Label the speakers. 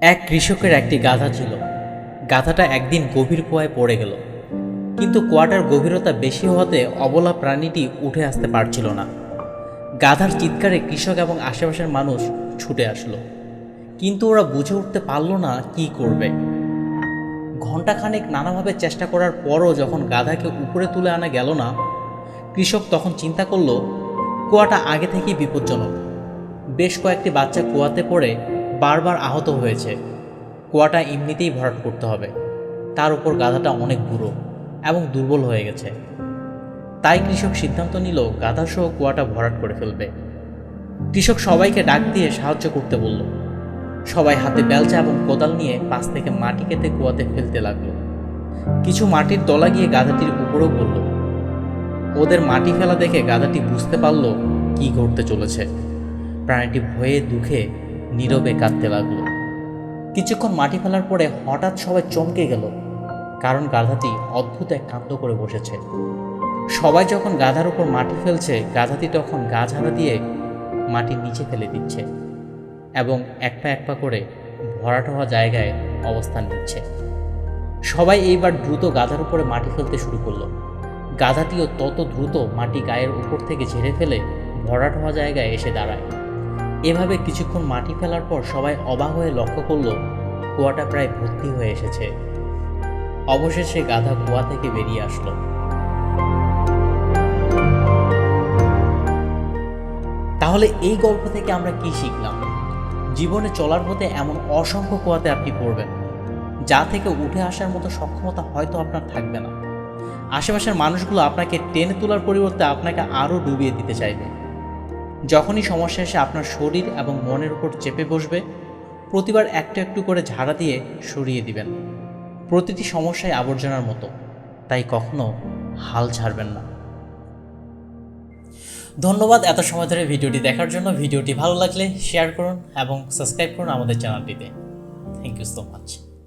Speaker 1: এক কৃষকের একটি গাধা ছিল। গাধাটা একদিন গভীর কুয়ায় পড়ে গেল। কিন্তু কুয়াটার গভীরতা বেশি হওয়াতে অবলা প্রাণীটি উঠে আসতে পারছিল না। গাধার চিৎকারে কৃষক এবং আশেপাশের মানুষ ছুটে আসলো। কিন্তু ওরা বুঝে উঠতে পারল না কি করবে। ঘণ্টাখানেক নানাভাবে চেষ্টা করার পরও যখন গাধাকে উপরে তুলে আনা গেল না, কৃষক তখন চিন্তা করল, কুয়াটা আগে থেকেই বিপজ্জনক। বেশ কয়েকটি বাচ্চা কুয়াতে পড়ে বারবার আহত হয়েছে। কুয়াটা এমনিতেই ভরাট করতে হবে। তার উপর গাধাটা অনেক বুড়ো এবং দুর্বল হয়ে গেছে। তাই কৃষক সিদ্ধান্ত নিল, গাধাসহ কুয়াটা ভরাট করে ফেলবে। কৃষক সবাইকে ডাক দিয়ে সাহায্য করতে বলল। সবাই হাতে বেলচা এবং কোদাল নিয়ে পাশ থেকে মাটি কেটে কুয়াতে ফেলতে লাগল। কিছু মাটির দলা গিয়ে গাধাটির উপরেও পড়ল। ওদের মাটি ফেলা দেখে গাধাটি বুঝতে পারল কি ঘটতে চলেছে। প্রাণীটি ভয়ে দুঃখে নীরবে কাঁদতে লাগল। কিছুক্ষণ মাটি ফেলার পরে হঠাৎ সবাই চমকে গেল, কারণ গাধাটি অদ্ভুত এক কাণ্ড করে বসেছে। সবাই যখন গাধার উপর মাটি ফেলছে, গাধাটি তখন গা ঝাড়া দিয়ে মাটির নিচে ফেলে দিচ্ছে এবং এক পা এক পা করে ভরাট হওয়া জায়গায় অবস্থান নিচ্ছে। সবাই এইবার দ্রুত গাধার উপরে মাটি ফেলতে শুরু করল। গাধাটিও তত দ্রুত মাটি গায়ের উপর থেকে ঝেড়ে ফেলে ভরাট হওয়া জায়গায় এসে দাঁড়ায়। এভাবে কিছুক্ষণ মাটি ফেলার পর সবাই অবাক হয়ে লক্ষ্য করল, কুয়াটা প্রায় ভর্তি হয়ে এসেছে। অবশেষে গাধা কুয়া থেকে বেরিয়ে আসলো। তাহলে এই গল্প থেকে আমরা কি শিখলাম? জীবনে চলার পথে এমন অসংখ্য কুয়াতে আপনি পড়বেন, যা থেকে উঠে আসার মতো সক্ষমতা হয়তো আপনার থাকবে না। আশেপাশের মানুষগুলো আপনাকে টেনে তোলার পরিবর্তে আপনাকে আরও ডুবিয়ে দিতে চাইবে। যখনই সমস্যা এসে আপনার শরীর এবং মনের উপর চেপে বসবে, প্রতিবার একটু একটু করে ঝাড়া দিয়ে সরিয়ে দিবেন। প্রতিটি সমস্যায় আবর্জনার মতো, তাই কখনো হাল ছাড়বেন না। ধন্যবাদ এত সময় ধরে ভিডিওটি দেখার জন্য। ভিডিওটি ভালো লাগলে শেয়ার করুন এবং সাবস্ক্রাইব করুন আমাদের চ্যানেলটিতে থ্যাংক ইউ সো মাচ